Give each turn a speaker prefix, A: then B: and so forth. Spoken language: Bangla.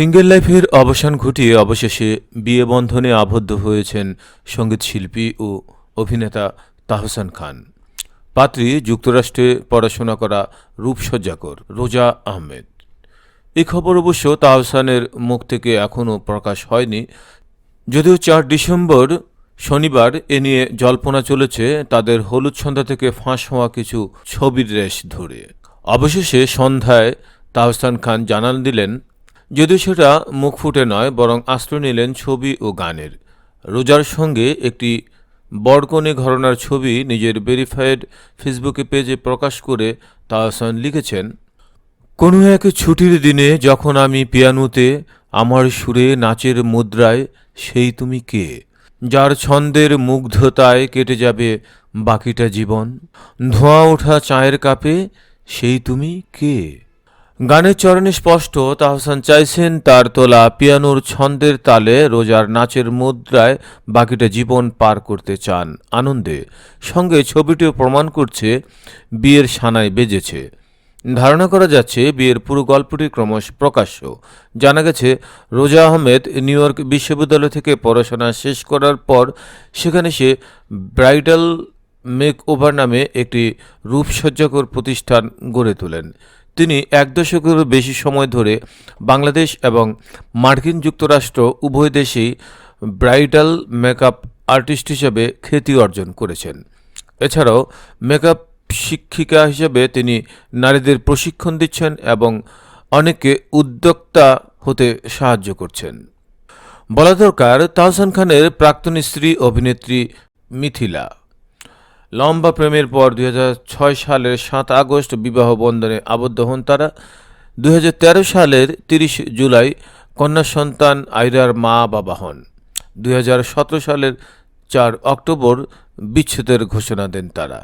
A: সিঙ্গেল লাইফের অবসান ঘটিয়ে অবশেষে বিয়ে বন্ধনে আবদ্ধ হয়েছেন সংগীত শিল্পী ও অভিনেতা তাহসান খান। পাত্রী যুক্তরাষ্ট্রে পড়াশোনা করা রূপসজ্জাকর রোজা আহমেদ। এই খবর অবশ্য তাহসানের মুখ থেকে এখনও প্রকাশ হয়নি। যদিও চার ডিসেম্বর শনিবার এ নিয়ে জল্পনা চলেছে, তাদের হলুদ সন্ধ্যা থেকে ফাঁস হওয়া কিছু ছবির রেশ ধরে। অবশেষে সন্ধ্যায় তাহসান খান জানান দিলেন যদিও সেটা মুখ ফুটে নয়, বরং আশ্রয় নিলেন ছবি ও গানের। রোজার সঙ্গে একটি বরকনে ঘরনার ছবি নিজের ভেরিফাইড ফেসবুকে পেজে প্রকাশ করে তাহসান লিখেছেন, কোনো এক ছুটির দিনে যখন আমি পিয়ানোতে আমার সুরে নাচের মুদ্রায়, সেই তুমি কে? যার ছন্দের মুগ্ধতায় কেটে যাবে বাকিটা জীবন। ধোঁয়া ওঠা চায়ের কাপে, সেই তুমি কে? গানের চরণে স্পষ্ট, তাহসান চাইছেন তার তোলা পিয়ানোর ছন্দের তালে রোজার নাচের মুদ্রায় বাকিটা জীবন পার করতে চান। আনন্দে সঙ্গে ছবিটিও প্রমাণ করছে, বিয়ের সানায় বেজেছে। ধারণা করা যাচ্ছে, বিয়ের পুরো গল্পটি ক্রমশ প্রকাশ্য। জানা গেছে, রোজা আহমেদ নিউ ইয়র্ক বিশ্ববিদ্যালয় থেকে পড়াশোনা শেষ করার পর সেখানে সে ব্রাইডাল মেক ওভার নামে একটি রূপসজ্জাকর প্রতিষ্ঠান গড়ে তোলেন। তিনি এক দশকেরও বেশি সময় ধরে বাংলাদেশ এবং মার্কিন যুক্তরাষ্ট্র উভয় দেশেই ব্রাইডাল মেকআপ আর্টিস্ট হিসেবে খ্যাতি অর্জন করেছেন। এছাড়াও মেকআপ শিক্ষিকা হিসেবে তিনি নারীদের প্রশিক্ষণ দিচ্ছেন এবং অনেকে উদ্যোক্তা হতে সাহায্য করছেন। বলা দরকার, তাহসান খানের প্রাক্তন স্ত্রী অভিনেত্রী মিথিলা। লম্বা প্রেমের পর দুই হাজার ছয় সালের সাত আগস্ট বিবাহ বন্ধনে আবদ্ধ হন তারা। দুই হাজার তেরো সালের তিরিশ জুলাই কন্যা সন্তান আইরার মা বাবা হন। দুই হাজার সতেরো সালের চার অক্টোবর বিচ্ছেদের ঘোষণা দেন তারা।